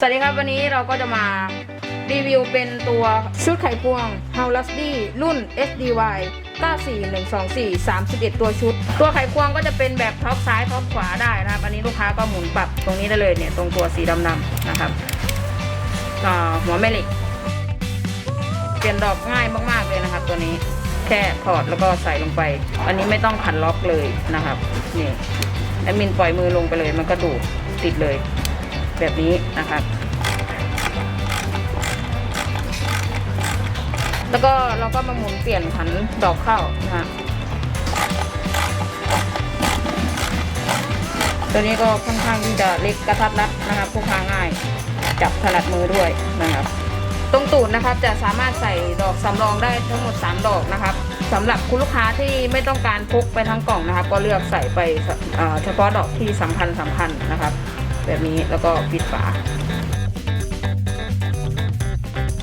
สวัสดีครับ วันนี้เราก็จะมารีวิวเป็นตัวชุดไขควง h o w l u s d y รุ่น SDY 94124 31 ตัวชุด ตัวไขควงก็จะเป็นแบบท็อปซ้ายท็อปขวาได้นะครับ อันนี้ลูกค้าก็หมุนปรับตรงนี้ได้เลยเนี่ย ตรงตัวสีดำๆนะครับอ่าหัวแม่เหล็ก เปลี่ยนดอกง่ายมากๆเลยนะครับ ตัวนี้แค่ถอดแล้วก็ใส่ลงไป อันนี้ไม่ต้องขันล็อกเลยนะครับนี่แอดมินปล่อยมือลงไปเลยมันก็ดูดติดเลย แบบนี้นะครับแล้วก็เราก็มาหมุนเปลี่ยนขันดอกเข้านะฮะตัวนี้ก็ค่อนข้างที่จะเล็กกระทัดรัดนะครับพกพาง่าย จับถนัดมือด้วยนะครับ ตรงตูดนะครับจะสามารถใส่ดอกสำรองได้ทั้งหมด 3 ดอกนะครับสำหรับคุณลูกค้าที่ไม่ต้องการพกไปทั้งกล่องนะครับ ก็เลือกใส่ไปเฉพาะดอกที่สำคัญสำคัญนะครับ แบบนี้แล้วก็ปิดฝา